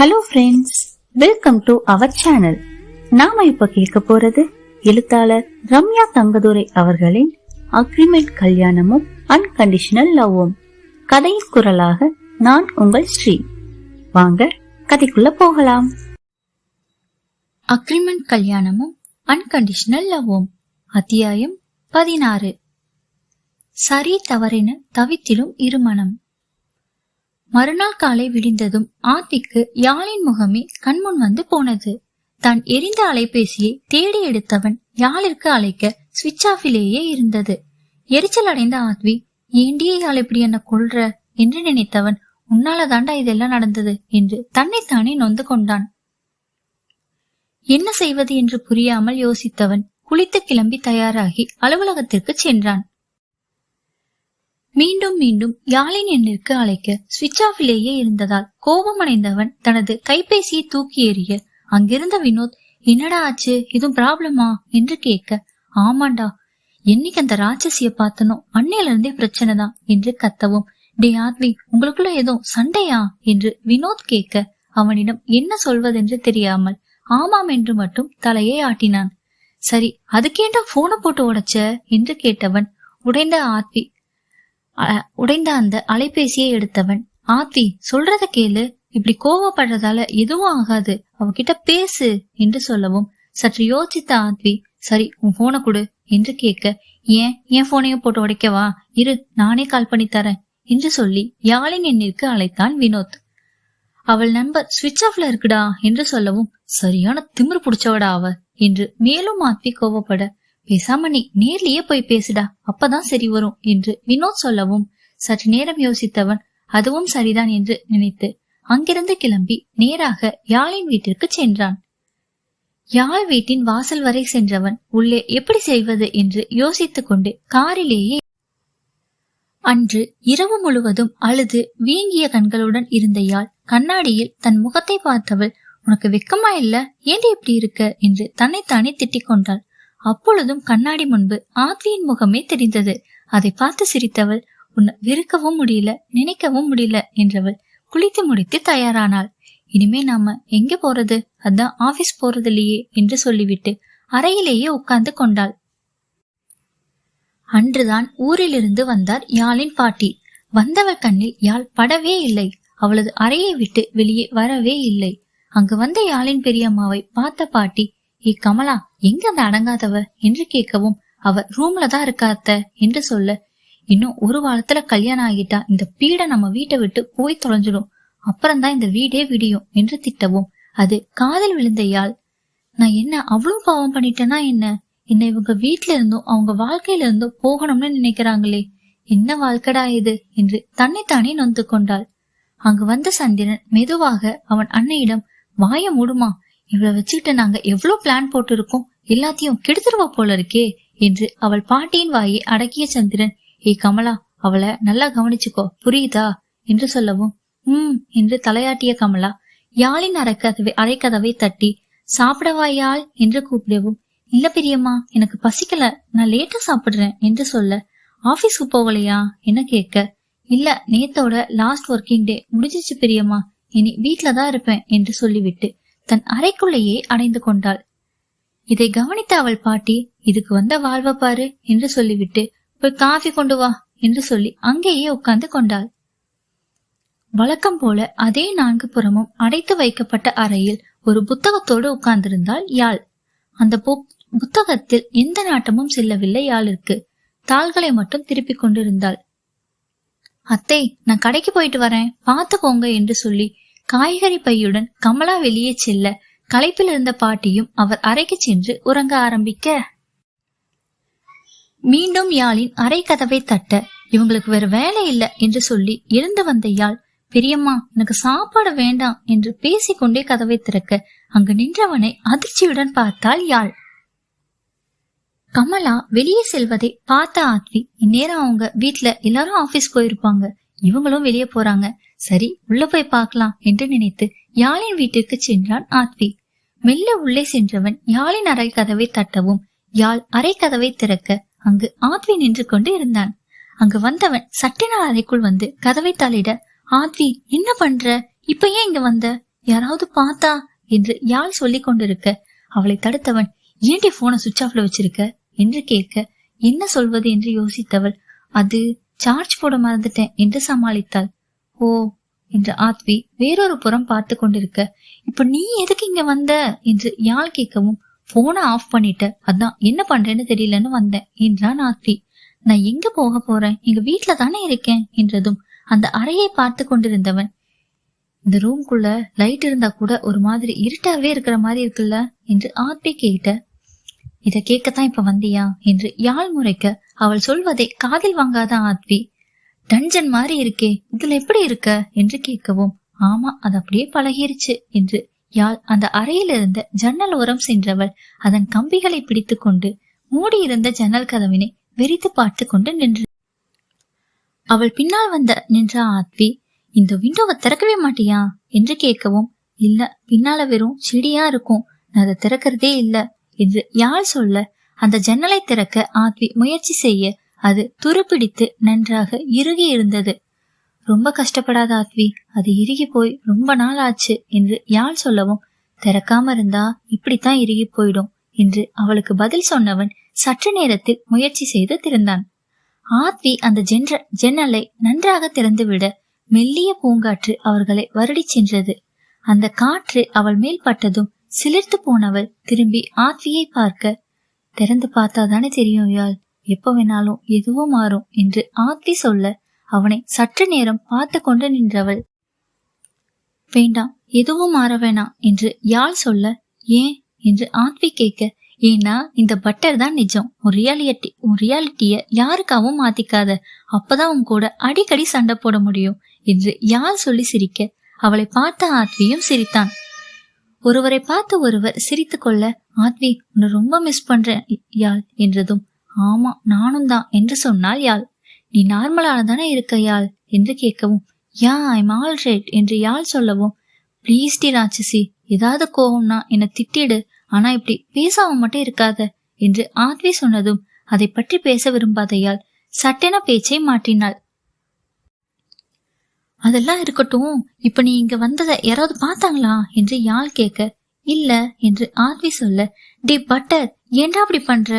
Hello friends welcome to our channel நாம இப்ப கேட்க போறது எழுத்தாளர் ரம்யா தங்கதுரை அவர்களின் அக்ரிமெண்ட் கல்யாணமும் அன்கண்டிஷனல் லவ்வும் கதையின் குரலாக நான் உங்கள் ஸ்ரீ. வாங்க கதைக்குள்ள போகலாம். அக்ரிமெண்ட் கல்யாணமும் அன்கண்டிஷனல் லவ்வும் அத்தியாயம் பதினாறு. சரி தவறென தவித்திடும் இருமனம். மறுநாள் காலை விடிந்ததும் ஆத்திக்கு யாழின் முகமே கண்முன் வந்து போனது. தான் எரிந்த அலைபேசியை தேடி எடுத்தவன் யாழிற்கு அழைக்க சுவிட்ச் ஆஃபிலேயே இருந்தது. எரிச்சல் அடைந்த ஆத்வி ஏண்டியே யாழ் இப்படி என்ன கொள்ற என்று நினைத்தவன் உன்னால தாண்டா இதெல்லாம் நடந்தது என்று தன்னைத்தானே நொந்து கொண்டான். என்ன செய்வது? என்று புரியாமல் யோசித்தவன் குளித்து கிளம்பி தயாராகி அலுவலகத்திற்கு சென்றான். மீண்டும் மீண்டும் யாழின் எண்ணிற்கு அழைக்க சுவிட்ச் ஆஃபிலேயே இருந்ததால் கோபமடைந்தவன் தனது கைபேசியை தூக்கி எறிய அங்கிருந்த வினோத் என்னடா ஆச்சு? எதுவும் ப்ராப்ளமா என்று கேட்க ஆமாண்டா என்னைக்கு அந்த ராட்சசிய பார்த்தனோ அன்னையில இருந்தே பிரச்சனை தான் என்று கத்தவும் டே ஆத்வி உங்களுக்குள்ள ஏதோ சண்டையா? என்று வினோத் கேட்க அவனிடம் என்ன சொல்வதென்று தெரியாமல் ஆமாம் என்று மட்டும் தலையை ஆட்டினான். சரி அதுக்கேண்டா போனை போட்டு உடைச்ச? என்று கேட்டவன் உடைந்த ஆத்வி உடைந்த அந்த அலைபேசியை எடுத்தவன் ஆத்தி சொல்றத கேளு. இப்படி கோவப்படுறதால எதுவும் ஆகாது. அவகிட்ட பேசு என்று சொல்லவும் சற்று யோசித்த ஆத்வி சரி உன் போனை கொடு என்று கேட்க ஏன்? என் போனையும் போட்டு உடைக்கவா இரு நானே கால் பண்ணி தரேன் என்று சொல்லி யாழின் எண்ணிற்கு அழைத்தான் வினோத். அவள் நம்பர் சுவிட்ச் ஆஃப்ல இருக்குடா என்று சொல்லவும் சரியான திமிரு புடிச்சவடா அவ என்று மேலும் ஆத்வி கோவப்பட பேசாம நீ நேர்லயே போய் பேசுடா. அப்பதான் சரி வரும் என்று வினோத் சொல்லவும் சற்று நேரம் யோசித்தவன் அதுவும் சரிதான் என்று நினைத்து அங்கிருந்து கிளம்பி நேராக யாழின் வீட்டிற்கு சென்றான். யாழ் வீட்டின் வாசல் வரை சென்றவன் உள்ளே எப்படி செய்வது என்று யோசித்துக் கொண்டு காரிலேயே அன்று இரவு முழுவதும் அழுது வீங்கிய கண்களுடன் இருந்த யாழ் கண்ணாடியில் தன் முகத்தை பார்த்தவள் உனக்கு வெக்கமா இல்ல? ஏண்டி இப்படி இருக்க? என்று தன்னைத்தானே திட்டிக் கொண்டாள். அப்பொழுதும் கண்ணாடி முன்பு ஆத்வியின் முகமே தெரிந்தது. அதை பார்த்து சிரித்தவள் உன்னை வெறுக்கவும் முடியல நினைக்கவும் முடியல என்றவள் குளித்து முடித்து தயாரானாள். இனிமே நாம எங்க போறது? அதான் ஆபீஸ் போறது இல்லையே என்று சொல்லிவிட்டு அறையிலேயே உட்கார்ந்து கொண்டாள். அன்றுதான் ஊரிலிருந்து வந்தார் யாழின் பாட்டி. வந்தவள் கண்ணில் யாழ் படவே இல்லை. அவளது அறையை விட்டு வெளியே வரவே இல்லை. அங்கு வந்த யாழின் பெரியம்மாவை பார்த்த பாட்டி ஏ கமலா எங்க அந்த அடங்காதவ? என்று கேட்கவும் அவ ரூம்ல தான் இருக்கா என்று சொல்ல இன்னும் ஒரு வாரத்துல கல்யாணம் ஆகிட்டா இந்த பீடை நம்ம வீட்டை விட்டு போய் தொலைஞ்சிடும். அப்புறம்தான் இந்த வீடே விடியும் என்று திட்டவும். அது காதல் விழுந்த யாழ் நான் என்ன அவ்வளவு பாவம் பண்ணிட்டேன்னா என்ன? என்ன இவங்க வீட்டுல இருந்தும் அவங்க வாழ்க்கையில இருந்தும் போகணும்னு நினைக்கிறாங்களே. என்ன வாழ்க்கடா இது? என்று தன்னைத்தானே நொந்து கொண்டாள். அங்கு வந்த சந்திரன் மெதுவாக அவன் அன்னையிடம் வாய மூடுமா? இவளை வச்சுக்கிட்டு நாங்க எவ்வளவு பிளான் போட்டு இருக்கோம் எல்லாத்தையும் கெடுத்துருவா போல இருக்கே என்று அவள் பாட்டியின் வாயை அடக்கிய சந்திரன் ஏ கமலா அவளை நல்லா கவனிச்சுக்கோ புரியுதா? என்று சொல்லவும் உம் என்று தலையாட்டிய கமலா யாழின் அரைக்கதவை அரைக்கதவை தட்டி சாப்பிடவா யாழ் என்று கூப்பிடவும் இல்ல பெரியம்மா எனக்கு பசிக்கல நான் லேட்டா சாப்பிடுறேன் என்று சொல்ல ஆபீஸ்க்கு போகலையா? என்ன கேட்க இல்ல நேத்தோட லாஸ்ட் ஒர்க்கிங் டே முடிஞ்சிச்சு பெரியம்மா இனி வீட்ல தான் இருப்பேன் என்று சொல்லிவிட்டு தன் அறைக்குள்ளேயே அடைந்து கொண்டாள். இதை கவனித்த அவள் பாட்டி இதுக்கு வந்த வாழ்வ பாரு என்று சொல்லிவிட்டு போய் காஃபி கொண்டு வா என்று சொல்லி அங்கேயே உட்கார்ந்து கொண்டாள். வழக்கம் போல அதே நான்கு புறமும் அடைத்து வைக்கப்பட்ட அறையில் ஒரு புத்தகத்தோடு உட்கார்ந்திருந்தாள் யாழ். அந்த புத்தகத்தில் எந்த நாட்டமும் செல்லவில்லை யாழிற்கு. தாள்களை மட்டும் திருப்பிக் கொண்டிருந்தாள். அத்தை நான் கடைக்கு போயிட்டு வரேன். பார்த்துக்கோங்க என்று சொல்லி காய்கறி பையுடன் கமலா வெளியே செல்ல களைப்பில் இருந்த பாட்டியும் அவர் அறைக்கு சென்று உறங்க ஆரம்பிக்க. மீண்டும் யாழின் அறை கதவை தட்ட இவங்களுக்கு வேற வேலை இல்ல என்று சொல்லி எழுந்து வந்த யாழ் பெரியம்மா எனக்கு சாப்பாடு வேண்டாம் என்று பேசிக்கொண்டே கதவை திறக்க அங்கு நின்றவனை அதிர்ச்சியுடன் பார்த்தாள் யாழ். கமலா வெளியே செல்வதை பார்த்த ஆத்வி இந்நேரம் அவங்க வீட்டுல எல்லாரும் ஆபீஸ் போயிருப்பாங்க. இவங்களும் வெளியே போறாங்க. சரி உள்ள போய் பார்க்கலாம் என்று நினைத்து யாழின் வீட்டிற்கு சென்றான் ஆத்வி. மெல்ல உள்ளே சென்றவன் யாழின் அறை கதவை தட்டவும் யாழ் அறை கதவை திறக்க அங்கு ஆத்வி நின்று கொண்டு இருந்தான். அங்கு வந்தவன் சட்டென அறைக்குள் வந்து கதவை தாளிட ஆத்வி என்ன பண்ற? இப்ப ஏன் இங்க வந்த? யாராவது பார்த்தா? என்று யாழ் சொல்லிக் கொண்டிருக்க அவளை தடுத்தவன் ஏண்டி போனை சுவிட்ச் ஆஃப்ல வச்சிருக்க? என்று கேட்க என்ன சொல்வது? என்று யோசித்தவள் அது சார்ஜ் போட மறந்துட்டேன் என்று சமாளித்தாள். ஓ என்று ஆத்வி வேறொரு புறம் பார்த்து கொண்டிருக்க இப்ப நீ எதுக்கு இங்க வந்த? என்று யாழ் கேட்கவும் போனை ஆஃப் பண்ணிட்ட. அதான் என்ன பண்றேன்னு தெரியலன்னு வந்தேன் என்றான் ஆத்வி. நான் எங்க போக போறேன்? எங்க வீட்டுல தானே இருக்கேன் என்றதும் அந்த அறையை பார்த்து கொண்டிருந்தவன். இந்த ரூம்குள்ள லைட் இருந்தா கூட ஒரு மாதிரி இருட்டாவே இருக்கிற மாதிரி இருக்குல்ல? என்று ஆத்வி கேட்ட. இத கேட்கத்தான் இப்ப வந்தியா? என்று யாழ் முறைக்க அவள் சொல்வதை காதில் வாங்காத ஆத்வி டஞ்சன் மாதிரி இருக்கே இதுல எப்படி இருக்க? என்று கேட்கவும் ஆமா அது அப்படியே பழகிருச்சு என்று. யாழ் அந்த அறையில் இருந்த ஜன்னல் ஓரம் சென்றவள் அதன் கம்பிகளை பிடித்துக்கொண்டு மூடியிருந்த ஜன்னல் கதவினை வெறித்து பார்த்து கொண்டு நின்று. அவள் பின்னால் வந்த நின்ற ஆத்வி இந்த விண்டோவை திறக்கவே மாட்டியா? என்று கேட்கவும் இல்ல பின்னால வெறும் செடியா இருக்கும் நான் அதை திறக்கிறதே இல்ல என்று யாழ் சொல்ல அந்த ஜன்னலை திறக்க ஆத்வி முயற்சி செய்ய அது துருப்பிடித்து நன்றாக இறுகி இருந்தது. ரொம்ப கஷ்டப்படாத ஆத்வி அது இறுகி போய் ரொம்ப நாள் ஆச்சு என்று யாழ் சொல்லவும் திறக்காம இருந்தா இப்படித்தான் இறுகி போயிடும் என்று அவளுக்கு பதில் சொன்னவன் சற்று நேரத்தில் முயற்சி செய்து திறந்தான் ஆத்வி அந்த ஜென்ற ஜன்னலை நன்றாக திறந்துவிட மெல்லிய பூங்காற்று அவர்களை வருடிச் சென்றது. அந்த காற்று அவள் மேல் பட்டதும் சிலிர்த்து போனவள் திரும்பி ஆத்வியை பார்க்க திறந்து பார்த்தா தானே தெரியும் யாழ் எப்ப வேணாலும் எதுவும் மாறும் என்று ஆத்வி சொல்ல அவனை சற்று நேரம் பார்த்து கொண்டு நின்றவள். வேண்டாம் எதுவும் மாற வேணாம் என்று யாழ் சொல்ல ஏன்? என்று ஆத்வி கேட்க ஏன்னா இந்த பட்டர் தான் நிஜம். உன் ரியாலிட்டி உன் ரியாலிட்டிய யாருக்காவும் மாத்திக்காத. அப்பதான் உன் கூட அடிக்கடி சண்டை போட முடியும் என்று யாழ் சொல்லி சிரிக்க அவளை பார்த்த ஆத்வியும் சிரித்தான். ஒருவரை பார்த்து ஒருவர் சிரித்து கொள்ள ஆத்வி உன்னை ரொம்ப மிஸ் பண்றேன் யாழ் என்றதும் ஆமா நானும் தான் என்று சொன்னாள் யாழ். நீ நார்மலான தானே இருக்க யாழ்? என்று கேட்கவும் யா ஐம் ஆல் ரைட் என்று யாழ் சொல்லவும் ப்ளீஸ் டி ராட்சசி ஏதாவது கோவம்னா என்னை திட்டிடு ஆனா இப்படி பேசாம மட்டும் இருக்காத என்று ஆத்வி சொன்னதும் அதை பற்றி பேச விரும்பாதையால் சட்டென பேச்சை மாற்றினாள். அதெல்லாம் இருக்கட்டும் இப்ப நீ இங்க வந்ததை யாராவது பார்த்தாங்களா? என்று யாழ் கேட்க இல்ல என்று ஆத்வி சொல்ல டி பட்டர் ஏன்டா அப்படி பண்ற?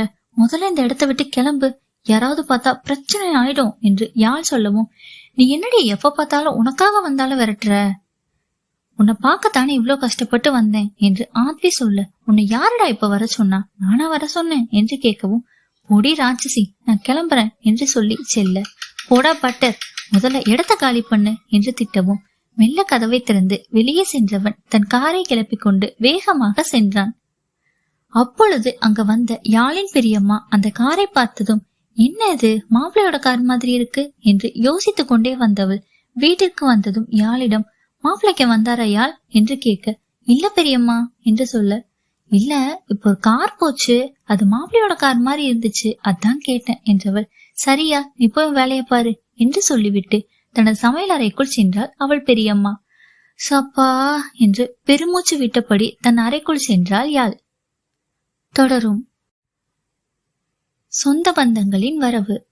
முதல்ல இந்த இடத்த விட்டு கிளம்பு. யாராவது பார்த்தா பிரச்சனை ஆயிடும் என்று யாழ் சொல்லவும் நீ என்னடி எப்ப பார்த்தாலும் உனக்காக வந்தாலும் விரட்டுற? உன்னை பார்க்கத்தானே இவ்ளோ கஷ்டப்பட்டு வந்தேன்? என்று ஆத்வி சொல்ல உன்னை யாரடா இப்ப வர சொன்னா? நானா வர சொன்னேன் என்று கேட்கவும் பொடி ராட்சசி நான் கிளம்புறேன் என்று சொல்லி செல்ல. போடா பட்டர் முதல்ல இடத்த காலி பண்ணு என்று திட்டவும் மெல்ல கதவை திறந்து வெளியே சென்றவன் தன் காரை கிளப்பிக் கொண்டு வேகமாக சென்றான். அப்பொழுது அங்க வந்த யாழின் பெரியம்மா அந்த காரை பார்த்ததும் என்ன இது? மாப்பிள்ளையோட கார் மாதிரி இருக்கு? என்று யோசித்துக் கொண்டே வந்தவள் வீட்டிற்கு வந்ததும் யாழிடம் மாப்பிள்ளைக்கு வந்தாரா யாழ்? என்று கேட்க இல்ல பெரியம்மா என்று சொல்ல இல்ல இப்போ ஒரு கார் போச்சு. அது மாப்பிள்ளையோட கார் மாதிரி இருந்துச்சு. அதான் கேட்டேன் என்றவள் சரியா நீ போய் வேலையை பாரு என்று சொல்லிவிட்டு தனது சமையல் அறைக்குள் சென்றாள் அவள் பெரியம்மா. சப்பா என்று பெருமூச்சு விட்டபடி தன் அறைக்குள் சென்றாள் யாழ். தொடரும். சொந்த பந்தங்களின் வரவு.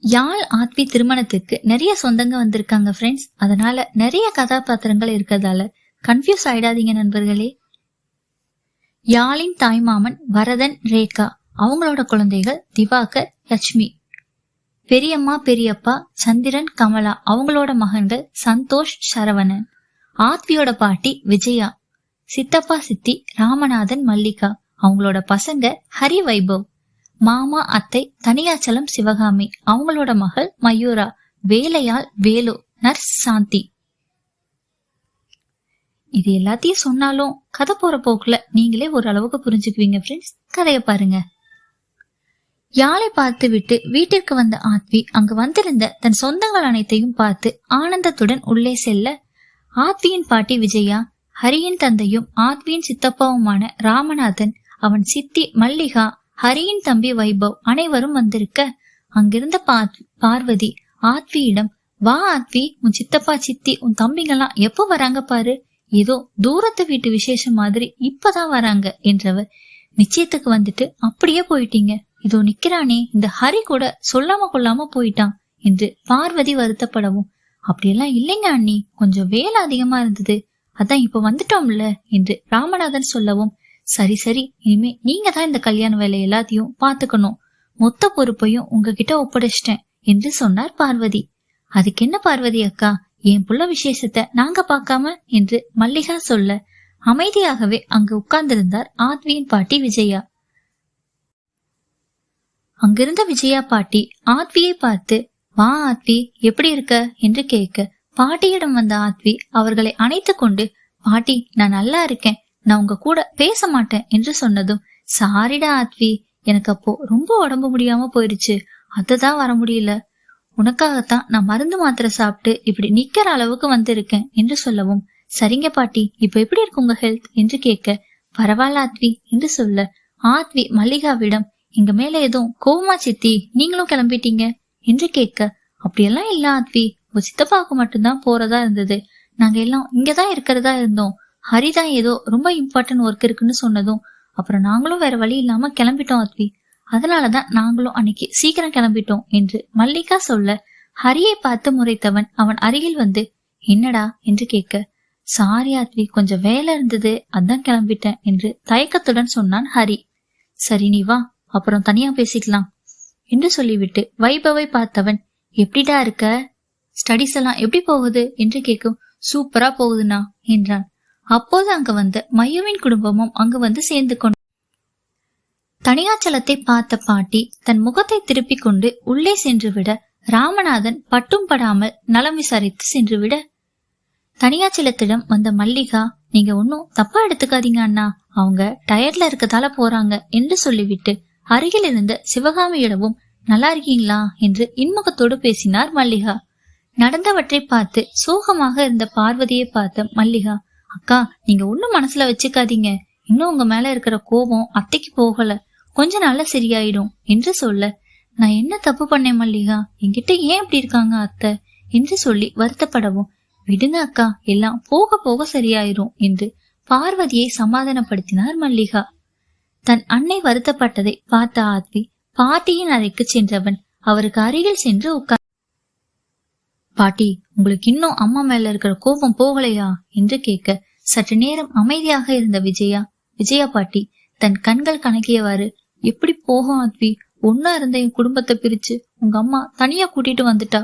யாழ் ஆத்வி திருமணத்துக்கு நிறைய சொந்தங்க வந்திருக்காங்க ஃப்ரெண்ட்ஸ் அதனால நிறைய கதாபாத்திரங்கள் இருக்கிறதால கன்ஃபியூஸ் ஆயிடாதீங்க நண்பர்களே. யாழின் தாய்மாமன் வரதன் ரேகா அவங்களோட குழந்தைகள் திவாகர் லட்சுமி. பெரியம்மா பெரியப்பா சந்திரன் கமலா அவங்களோட மகன்கள் சந்தோஷ் சரவணன். ஆத்வியோட பாட்டி விஜயா சித்தப்பா சித்தி ராமநாதன் மல்லிகா அவங்களோட பசங்க ஹரி வைபவ் மாமா அத்தை தனியாச்சலம் சிவகாமி அவங்களோட மகள் மயூரா வேலையால் வேலு நர்ஸ் சாந்தி. இது எல்லாத்தையும் சொன்னாலும் கதை போற போக்குல நீங்களே ஒரு அளவுக்கு புரிஞ்சுக்குவீங்க ஃப்ரெண்ட்ஸ் கதைய பாருங்க. யாழை பார்த்து விட்டு வீட்டிற்கு வந்த ஆத்வி அங்கு வந்திருந்த தன் சொந்தங்கள் அனைத்தையும் பார்த்து ஆனந்தத்துடன் உள்ளே செல்ல ஆத்வியின் பாட்டி விஜயா ஹரியின் தந்தையும் ஆத்வியின் சித்தப்பாவுமான ராமநாதன் அவன் சித்தி மல்லிகா ஹரியின் தம்பி வைபவ் அனைவரும் வந்திருக்க அங்கிருந்த பார்வதி ஆத்வியிடம் வா ஆத்வி உன் சித்தப்பா சித்தி உன் தம்பிங்கெல்லாம் எப்போ வராங்க பாரு? ஏதோ தூரத்து வீட்டு விசேஷம் மாதிரி இப்பதான் வராங்க என்றவர் நிச்சயத்துக்கு வந்துட்டு அப்படியே போயிட்டீங்க. இதோ நிக்கிறானே இந்த ஹரி கூட சொல்லாம கொள்ளாம போயிட்டான் என்று பார்வதி வருத்தப்படவும் அப்படியெல்லாம் இல்லைங்க அண்ணி கொஞ்சம் வேலை அதிகமா இருந்தது. அதான் இப்ப வந்துட்டோம்ல என்று ராமநாதன் சொல்லவும் சரி சரி இனிமே நீங்க தான் இந்த கல்யாண வேலை எல்லாத்தையும் பாத்துக்கணும் மொத்த பொறுப்பையும் உங்ககிட்ட ஒப்படைச்சிட்டேன் என்று சொன்னார் பார்வதி. அதுக்கு என்ன பார்வதி அக்கா? என் புள்ள விசேஷத்தை நாங்க பார்க்காம? என்று மல்லிகா சொல்ல அமைதியாகவே அங்கு உட்கார்ந்திருந்தார் ஆத்வியின் பாட்டி விஜயா. அங்கிருந்த விஜயா பாட்டி ஆத்வியை பார்த்து வா ஆத்வி எப்படி இருக்க? என்று கேட்க பாட்டியிடம் வந்த ஆத்வி அவர்களை அணைத்து கொண்டு பாட்டி நான் நல்லா இருக்கேன். நான் உங்க கூட பேச மாட்டேன் என்று சொன்னதும் சாரிடா ஆத்வி. எனக்கு அப்போ ரொம்ப உடம்பு முடியாம போயிருச்சு. அதுதான் வர முடியல. உனக்காகத்தான் நான் மருந்து மாத்திரை சாப்பிட்டு இப்படி நிக்கிற அளவுக்கு வந்திருக்கேன் என்று சொல்லவும் சரிங்க பாட்டி. இப்ப எப்படி இருக்கு உங்க ஹெல்த் என்று கேட்க பரவாயில்ல ஆத்வி என்று சொல்ல ஆத்வி மல்லிகாவிடம் எங்க மேல எதுவும் கோவமா சித்தி நீங்களும் கிளம்பிட்டீங்க என்று கேட்க அப்படியெல்லாம் இல்ல ஆத்வி. உங்க சித்தப்பாவுக்கு மட்டும்தான் போறதா இருந்தது. நாங்க எல்லாம் இங்கதான் இருக்கிறதா இருந்தோம். ஹரிதான் ஏதோ ரொம்ப இம்பார்ட்டன்ட் ஒர்க் இருக்குன்னு சொன்னதும் அப்புறம் நாங்களும் வேற வழி இல்லாம கிளம்பிட்டோம் அத்வி. அதனாலதான் நாங்களும் அன்னைக்கு சீக்கிரம் கிளம்பிட்டோம் என்று மல்லிகா சொல்ல ஹரியை பார்த்து முறைத்தவன் அவன் அருகில் வந்து என்னடா? என்று கேட்க சாரி ஆத்வி கொஞ்சம் வேலை இருந்தது அதான் கிளம்பிட்டேன் என்று தயக்கத்துடன் சொன்னான் ஹரி. சரி நீ வா அப்புறம் தனியா பேசிக்கலாம் என்று சொல்லிவிட்டு வைபவை பார்த்தவன் எப்படிடா இருக்க? ஸ்டடிஸ் எல்லாம் எப்படி போகுது என்று கேட்கும். சூப்பரா போகுதுண்ணா என்றான். அப்போது அங்க வந்த மையுவின் குடும்பமும் அங்கு வந்து சேர்ந்து கொண்டு தனியாச்சலத்தை பார்த்த பாட்டி தன் முகத்தை திருப்பிக் கொண்டு உள்ளே சென்று விட ராமநாதன் பட்டும் படாமல் நலம் விசாரித்து சென்று விட தனியாச்சலத்திடம் வந்த மல்லிகா நீங்க ஒன்னும் தப்பா எடுத்துக்காதீங்க அண்ணா. அவங்க டயர்ட்ல இருக்கதால போறாங்க என்று சொல்லிவிட்டு அருகில் இருந்த சிவகாமியிடமும் நல்லா இருக்கீங்களா? என்று இன்முகத்தோடு பேசினார் மல்லிகா. நடந்தவற்றை பார்த்து சோகமாக இருந்த பார்வதியை பார்த்த மல்லிகா அக்கா நீங்க ஒன்னும் மனசுல வச்சுக்காதீங்க. இன்னும் உங்க மேல இருக்கிற கோபம் அத்தைக்கு போகல. கொஞ்ச நாள்ல சரியாயிடும். என்று சொல்ல நான் என்ன தப்பு பண்ணேன் மல்லிகா? என்கிட்ட ஏன் இப்படி இருக்காங்க அத்தை? என்று சொல்லி வருத்தப்படவும் விடுங்க அக்கா எல்லாம் போக போக சரியாயிரும் என்று பார்வதியை சமாதானப்படுத்தினார் மல்லிகா. தன் அன்னை வருத்தப்பட்டதை பார்த்த ஆத்வி பாட்டியின் அறைக்கு சென்றவன் அவருக்கு அருகில் சென்று உட்கார் பாட்டி உங்களுக்கு இன்னும் அம்மா மேல இருக்கிற கோபம் போகலையா? என்று கேட்க சற்று நேரம் அமைதியாக இருந்த விஜயா விஜயா பாட்டி தன் கண்கள் கணக்கியவாறு எப்படி போகும் ஆத்வி? ஒன்னா இருந்த என் குடும்பத்தை பிரிச்சு உங்க அம்மா தனியா கூட்டிட்டு வந்துட்டா?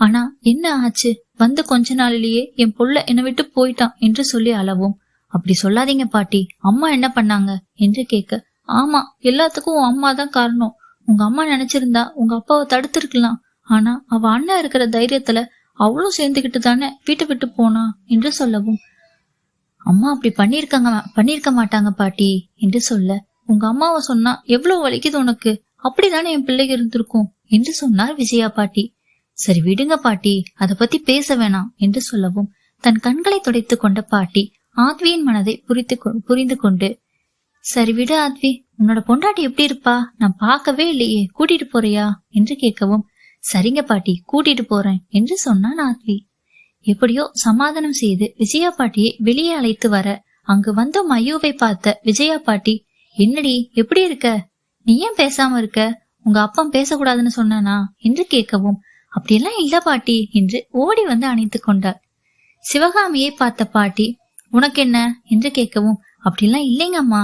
ஆனா என்ன ஆச்சு? வந்து கொஞ்ச நாளிலேயே என் பொல்ல என்னை விட்டு போயிட்டான் என்று சொல்லி அளவும். அப்படி சொல்லாதீங்க பாட்டி அம்மா என்ன பண்ணாங்க? என்று கேட்க ஆமா எல்லாத்துக்கும் உன் அம்மா தான் காரணம். உங்க அம்மா நினைச்சிருந்தா உங்க அப்பாவை தடுத்திருக்கலாம். ஆனா அவ அண்ணன் இருக்கிற தைரியத்துல அவளும் சேர்ந்துகிட்டு தானே வீட்டை விட்டு போனா என்று சொல்லவும். அம்மா அப்படி பண்ணிருக்காங்க பண்ணிருக்க மாட்டாங்க பாட்டி என்று சொல்ல உங்க அம்மாவை சொன்னா எவ்வளவு வலிக்குது உனக்கு? அப்படிதானே என் பிள்ளை இருந்திருக்கும் என்று சொன்னார் விஜயா பாட்டி. சரி விடுங்க பாட்டி அத பத்தி பேச வேணாம் என்று சொல்லவும் தன் கண்களை துடைத்துக் கொண்ட பாட்டி ஆத்வியின் மனதை புரித்து புரிந்து கொண்டு சரி விடு ஆத்வி உன்னோட பொண்டாட்டி எப்படி இருப்பா? நான் பார்க்கவே இல்லையே கூட்டிட்டு போறியா? என்று கேட்கவும் சரிங்க பாட்டி கூட்டிட்டு போறேன் என்று சொன்னான் ஆத்வி. எப்படியோ சமாதானம் செய்து விஜயா பாட்டியை வெளியே அழைத்து வர அங்கு வந்த மயூவை பார்த்த விஜயா பாட்டி என்னடி எப்படி இருக்க? நீ ஏன் பேசாம இருக்க? உங்க அப்பா பேசக்கூடாதுன்னு சொன்னானா? என்று கேட்கவும் அப்படியெல்லாம் இல்ல பாட்டி என்று ஓடி வந்து அணைத்து கொண்டாள். சிவகாமியை பார்த்த பாட்டி உனக்கு என்ன என்று கேட்கவும் அப்படிலாம் இல்லைங்க அம்மா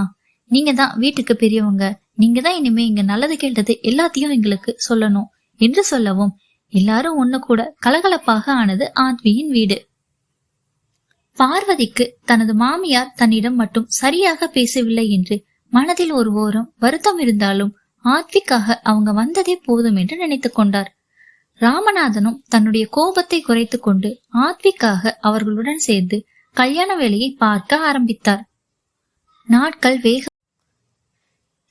நீங்க தான் வீட்டுக்கு பெரியவங்க. நீங்க தான் இனிமே இங்க நல்லது கேட்டது எல்லாத்தையும் எங்களுக்கு சொல்லணும். என்று சொல்லவும் எல்லாரும் ஒண்ணு கூட கலகலப்பாக ஆனது ஆத்வியின் வீடு. பார்வதிக்கு தனது மாமியார் தன்னிடம் மட்டும் சரியாக பேசவில்லை என்று மனதில் ஒரு ஓரம் வருத்தம் இருந்தாலும் ஆத்விக்காக அவங்க வந்ததே போதும் என்று நினைத்துக் கொண்டார். ராமநாதனும் தன்னுடைய கோபத்தை குறைத்துக் கொண்டு ஆத்விக்காக அவர்களுடன் சேர்ந்து கல்யாண வேலையை பார்க்க ஆரம்பித்தார். நாட்கள் வேக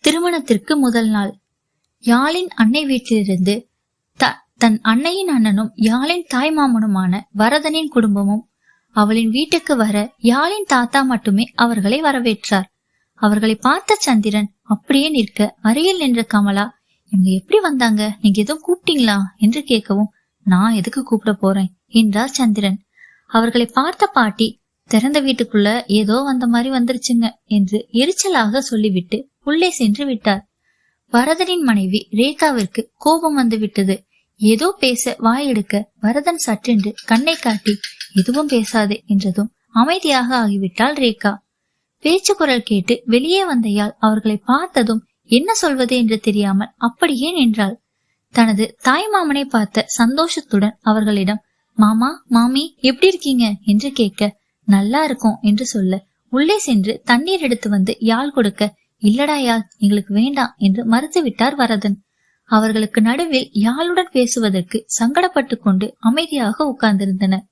திருமணத்திற்கு முதல் நாள். யாழின் அன்னை வீட்டிலிருந்து தன் அன்னையின் அண்ணனும் யாழின் தாய் மாமனுமான வரதனின் குடும்பமும் அவளின் வீட்டுக்கு வர யாழின் தாத்தா மட்டுமே அவர்களை வரவேற்றார். அவர்களை பார்த்த சந்திரன் அப்படியே நிற்க அருகில் நின்ற கமலா இவங்க எப்படி வந்தாங்க? நீங்க எதுவும் கூப்பிட்டீங்களா? என்று கேட்கவும் நான் எதுக்கு கூப்பிட போறேன்? என்றார் சந்திரன். அவர்களை பார்த்த பாட்டி திறந்த வீட்டுக்குள்ள ஏதோ வந்த மாதிரி வந்துருச்சுங்க என்று எரிச்சலாக சொல்லிவிட்டு உள்ளே சென்று விட்டார். வரதனின் மனைவி ரேகாவிற்கு கோபம் வந்து விட்டது. ஏதோ பேச வாய் எடுக்க வரதன் சற்றென்று கண்ணை காட்டி எதுவும் பேசாதே என்றதும் அமைதியாக ஆகிவிட்டாள் ரேகா. பேச்சு குரல் கேட்டு வெளியே வந்த யாழ் அவர்களை பார்த்ததும் என்ன சொல்வது என்று தெரியாமல் அப்படியே நின்றாள். தனது தாய் மாமனை பார்த்த சந்தோஷத்துடன் அவர்களிடம் மாமா மாமி எப்படி இருக்கீங்க? என்று கேட்க நல்லா இருக்கும் என்று சொல்ல உள்ளே சென்று தண்ணீர் எடுத்து வந்து யாழ் கொடுக்க இல்லடா யாழ் எங்களுக்கு வேண்டாம் என்று மறுத்துவிட்டார் வரதன். அவர்களுக்கு நடுவில் யாழுடன் பேசுவதற்கு சங்கடப்பட்டு கொண்டு அமைதியாக உட்கார்ந்திருந்தனர்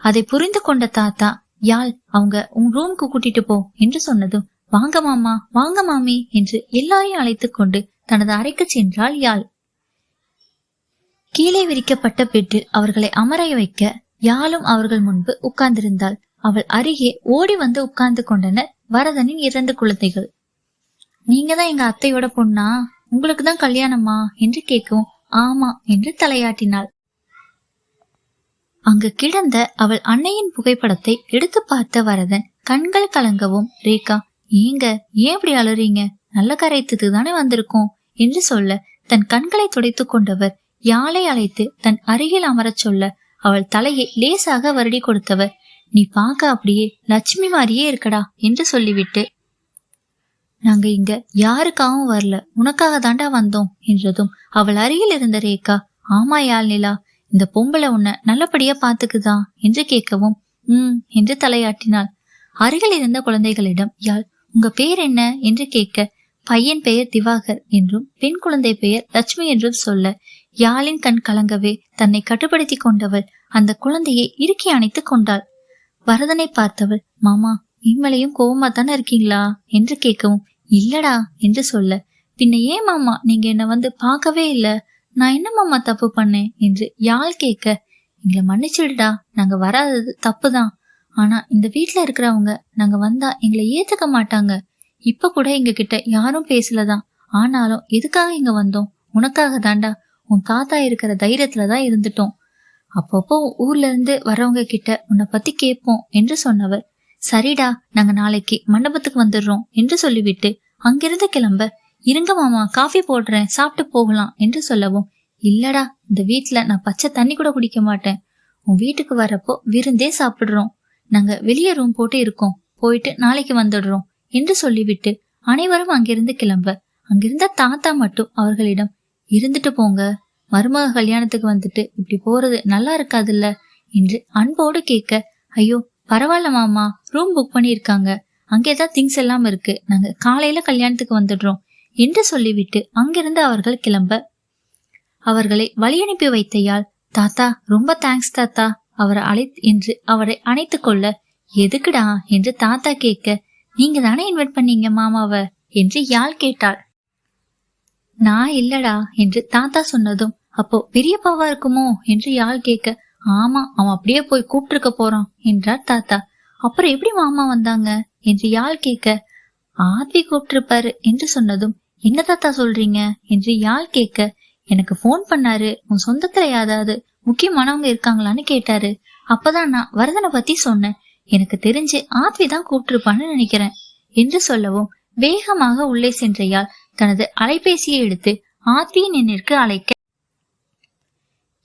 அதை புரிந்து கொண்ட தாத்தா யாழ் அவங்க உன் ரூமுக்கு கூட்டிட்டு போ என்று சொன்னதும் வாங்க மாமா வாங்க மாமி என்று எல்லாரையும் அழைத்துக் கொண்டு தனது அறைக்கு சென்றாள் யாழ். கீழே விரிக்கப்பட்ட பெட்டில் அவர்களை அமர வைக்க யாழும் அவர்கள் முன்பு உட்கார்ந்திருந்தாள். அவள் அருகே ஓடி வந்து உட்கார்ந்து கொண்டனர் வரதனின் இரண்டு குழந்தைகள். நீங்க தான் எங்க அத்தையோட பொண்ணா? உங்களுக்கு தான் கல்யாணமா? என்று கேட்கும். ஆமா என்று தலையாட்டினாள். அங்கு கிடந்த அவள் அன்னையின் புகைப்படத்தை எடுத்து பார்த்த வரதன் கண்கள் கலங்கவும் ரேகா ஏங்க ஏன் இப்படி அலறீங்க நல்ல கரைத்துக்கு தானே வந்திருக்கோம் என்று சொல்ல தன் கண்களை துடைத்துக் கொண்டவர் யாழை அழைத்து தன் அருகில் அமரச் சொல்ல அவள் தலையை லேசாக வருடி கொடுத்தவர் நீ பார்க்க அப்படியே லட்சுமி மாதிரியே இருக்கடா என்று சொல்லிவிட்டு நாங்க இங்க யாருக்காகவும் வரல. உனக்காக தாண்டா வந்தோம் என்றதும் அவள் அருகில் இருந்த ரேகா ஆமா யாழ் நிலா இந்த பொம்பளை உன்னை நல்லபடியா பாத்துக்குதா? என்று கேட்கவும் ம் என்று தலையாட்டினாள். அருகில் இருந்த குழந்தைகளிடம் யாழ் உங்க பேர் என்ன? என்று கேட்க பையன் பெயர் திவாகர் என்றும் பெண் குழந்தை பெயர் லட்சுமி என்றும் சொல்ல யாழின் கண் கலங்கவே தன்னை கட்டுப்படுத்தி கொண்டவள் அந்த குழந்தையை இறுக்கி அணைத்துக் கொண்டாள். வரதனை பார்த்தவள் மாமா இம்மலையும் கோபமா தானே இருக்கீங்களா? என்று கேட்கவும் இல்லடா என்று சொல்ல பின்ன ஏன் மாமா நீங்க என்ன வந்து பார்க்கவே இல்ல? நான் என்ன மாமா தப்பு பண்ணேன்? என்று யாழ் கேட்க எங்களை மன்னிச்சிடுடா நாங்க வராதது தப்புதான். ஆனா இந்த வீட்ல இருக்கிறவங்க நாங்க வந்தா எங்களை ஏத்துக்க மாட்டாங்க. இப்ப கூட எங்க கிட்ட யாரும் பேசலதான். ஆனாலும் எதுக்காக இங்க வந்தோம்? உனக்காக தாண்டா உன் தாத்தா இருக்கிற தைரியத்துல தான் இருந்துட்டோம். அப்பப்போ ஊர்ல இருந்து வரவங்க கிட்ட உன்னை பத்தி கேட்போம் என்று சொன்னவர். சரிடா நாங்க நாளைக்கு மண்டபத்துக்கு வந்துடுறோம் என்று சொல்லிவிட்டு அங்கிருந்து கிளம்ப இருங்க மாமா காஃபி போடுறேன் சாப்பிட்டு போகலாம் என்று சொல்லவும் இல்லடா இந்த வீட்ல நான் பச்சை தண்ணி கூட குடிக்க மாட்டேன். உன் வீட்டுக்கு வரப்போ விருந்தே சாப்பிடுறோம். நாங்க வெளியே ரூம் போட்டு இருக்கோம் போயிட்டு நாளைக்கு வந்துடுறோம் என்று சொல்லிவிட்டு அனைவரும் அங்கிருந்து கிளம்ப அங்கிருந்த தாத்தா மட்டும் அவர்களிடம் இருந்துட்டு போங்க மருமக கல்யாணத்துக்கு வந்துட்டு இப்படி போறது நல்லா இருக்காதுல்ல என்று அன்போடு கேட்க ஐயோ பரவாயில்ல மாமா ரூம் புக் பண்ணியிருக்காங்க. அங்கேதான் திங்ஸ் எல்லாம் இருக்கு. நாங்க காலையில கல்யாணத்துக்கு வந்துடுறோம். என்று சொல்லிவிட்டு அங்கிருந்து அவர்கள் கிளம்ப. அவர்களை வழி அனுப்பி வைத்தையால் தாத்தா ரொம்ப தேங்க்ஸ் தாத்தா. அவரை அழை என்று அவரை அணைத்து கொள்ள எதுக்குடா? என்று தாத்தா கேட்க நீங்க தானே இன்வைட் பண்ணீங்க மாமாவ? என்று யாழ் கேட்டாள். நான் இல்லடா என்று தாத்தா சொன்னதும் அப்போ பெரியப்பாவா இருக்குமோ? என்று யாழ் கேட்க ஆமா அவன் அப்படியே போய் கூப்பிட்டுருக்க போறான் என்றார் தாத்தா. அப்புறம் எப்படி மாமா வந்தாங்க? என்று யாழ் கேட்க ஆத்வி கூப்பிட்டிருப்பாரு என்று சொன்னதும் என்ன தாத்தா சொல்றீங்க? என்று யாழ் கேட்க எனக்கு போன் பண்ணாரு உன் சொந்தத்துல யாராவது முக்கியமானவங்க இருக்காங்களான்னு கேட்டாரு. அப்பதான் நான் வரதனை பத்தி சொன்னேன். எனக்கு தெரிஞ்சு ஆத்வி தான் கூப்பிட்டிருப்பான்னு நினைக்கிறேன் என்று சொல்லவும் வேகமாக உள்ளே சென்ற யாழ் தனது அலைபேசியை எடுத்து ஆத்வியின் எண்ணிற்கு அழைக்க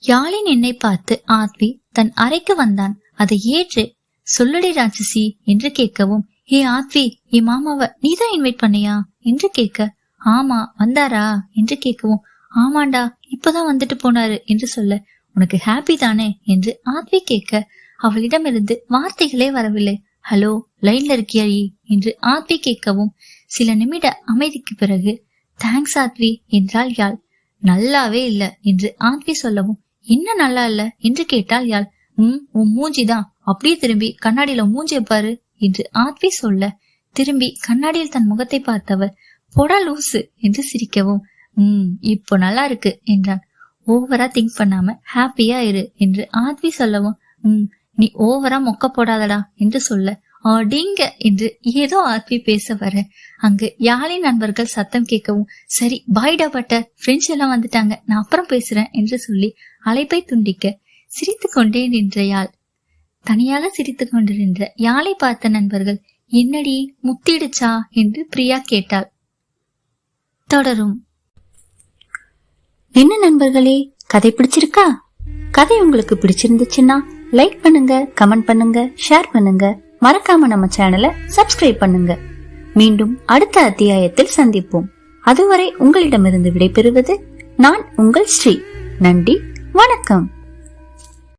யாழின் என்னை பார்த்து ஆத்வி தன் அறைக்கு வந்தான். அதை ஏற்று சொல்லுடை ராட்சசி என்று கேட்கவும் ஏ ஆத்வி என் மாமாவ நீதான் இன்வைட் பண்ணியா? என்று கேட்க ஆமா வந்தாரா? என்று கேட்கவும் ஆமாண்டா இப்பதான் வந்துட்டு போனாரு என்று சொல்ல உனக்கு ஹாப்பி தானே? என்று ஆத்வி கேட்க அவளிடமிருந்து வார்த்தைகளே வரவில்லை. ஹலோ லைன்ல இருக்கியாயி என்று ஆத்வி கேட்கவும் சில நிமிட அமைதிக்கு பிறகு தேங்க்ஸ் ஆத்வி என்றாள் யாழ். நல்லாவே இல்ல என்று ஆத்வி சொல்லவும் என்ன நல்லா இல்ல என்று கேட்டாள் யாழ். உம் உன் மூஞ்சிதான். அப்படியே திரும்பி கண்ணாடியில மூஞ்சிய பாரு என்று ஆத்வி சொல்ல. திரும்பி கண்ணாடியில் தன் முகத்தை பார்த்தவர். பொடா லூசு என்று சிரிக்கவும். உம் இப்போ நல்லா இருக்கு என்றான். ஓவரா திங்க் பண்ணாம ஹாப்பியா இரு என்று ஆத்வி சொல்லவும். உம் நீ ஓவரா மொக்க போடாதடா என்று சொல்ல. அடிங்க என்று ஏதோ ஆத்வி பேச வர. அங்கு யாழின் நண்பர்கள் சத்தம் கேட்கவும் சரி பாய்டா பட்டர் ஃப்ரெண்ட்ஸ் எல்லாம் வந்துட்டாங்க. நான் அப்புறம் பேசுறேன் என்று சொல்லி அழைப்பை துண்டிக்க சிரித்து கொண்டே நின்ற யாழ் தனியாக சிரித்து கொண்டு நின்ற யாழை பார்த்த நண்பர்கள் என்னடி முத்திடுச்சா? என்று பிரியா கேட்டாள். தொடரும். என்ன நண்பர்களே கதை பிடிச்சிருக்கா? கதை உங்களுக்கு பிடிச்சிருந்துச்சுன்னா லைக் பண்ணுங்க கமெண்ட் பண்ணுங்க ஷேர் பண்ணுங்க. மறக்காம நம்ம சேனலை சப்ஸ்கிரைப் பண்ணுங்க. மீண்டும் அடுத்த அத்தியாயத்தில் சந்திப்போம். அதுவரை உங்களிடமிருந்து விடைபெறுவது நான் உங்கள் ஸ்ரீ. நன்றி வணக்கம்.